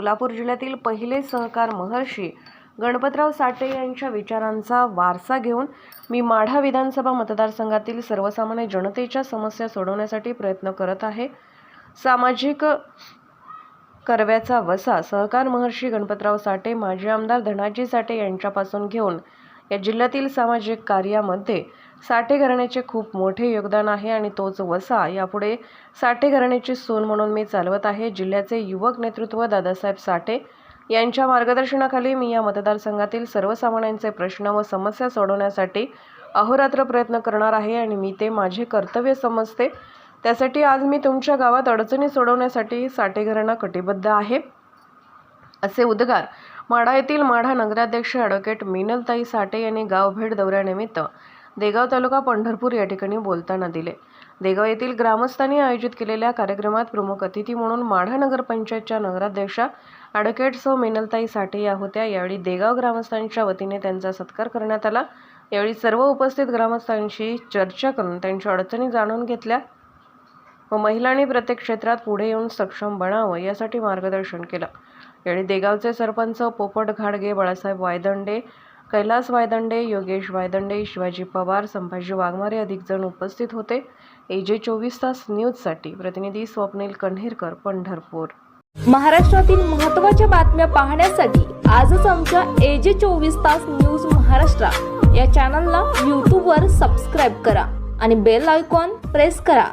सोलापूर जिल्ह्यातील पहिले सहकार महर्षी गणपतराव साठे यांच्या विचारांचा वारसा घेऊन मी माढा विधानसभा मतदारसंघातील सर्वसामान्य जनतेच्या समस्या सोडवण्यासाठी प्रयत्न करत आहे. सामाजिक करव्याचा वसा सहकार महर्षी गणपतराव साठे माजी आमदार धनाजी साठे यांच्यापासून घेऊन या जिल्ह्यातील सामाजिक कार्यामध्ये साठे घराण्याचे खूप मोठे योगदान आहे आणि तोच वसा यापुढे साठे घराण्याची सून म्हणून मी चालवत आहे. जिल्ह्याचे युवक नेतृत्व दादासाहेब साठे यांच्या मार्गदर्शनाखाली मी या मतदारसंघातील सर्वसामान्यांचे प्रश्न व समस्या सोडवण्यासाठी अहोरात्र प्रयत्न करणार आहे आणि मी ते माझे कर्तव्य समजते. त्यासाठी आज मी तुमच्या गावात अडचणी सोडवण्यासाठी साठे घराणा कटिबद्ध आहे. असे उद्गार. माढा येथील माढा नगराध्यक्ष ॲडव्होकेट मिनलताई साठे यांनी गावभेट दौऱ्यानिमित्त देगाव तालुका पंढरपूर या ठिकाणी बोलताना दिले. देगाव येथील ग्रामस्थांनी आयोजित केलेल्या कार्यक्रमात प्रमुख अतिथी म्हणून माढा नगरपंचायतच्या नगराध्यक्षा ॲडव्होकेट सौ मिनलताई साठे या होत्या. यावेळी देगाव ग्रामस्थांच्या वतीने त्यांचा सत्कार करण्यात आला. यावेळी सर्व उपस्थित ग्रामस्थांशी चर्चा करून त्यांच्या अडचणी जाणून घेतल्या. व महिलांनी प्रत्येक क्षेत्रात पुढे येऊन सक्षम बनावं यासाठी मार्गदर्शन केलं. यावेळी देगावचे सरपंच पोपट घाडगे बाळासाहेब वायदंडे कैलास वायदंडे योगेश वायदंडे शिवाजी पवार संभाजी वाघमारे अधिक जण उपस्थित होते. एजे चोवीस तास न्यूजसाठी प्रतिनिधी स्वप्नील कन्हेरकर पंढरपूर. महाराष्ट्रातील महत्त्वाच्या बातम्या पाहण्यासाठी आजच आमच्या एजे चोवीस तास न्यूज महाराष्ट्र या चॅनलला यूट्यूबवर सबस्क्राईब करा आणि बेल आयकॉन प्रेस करा.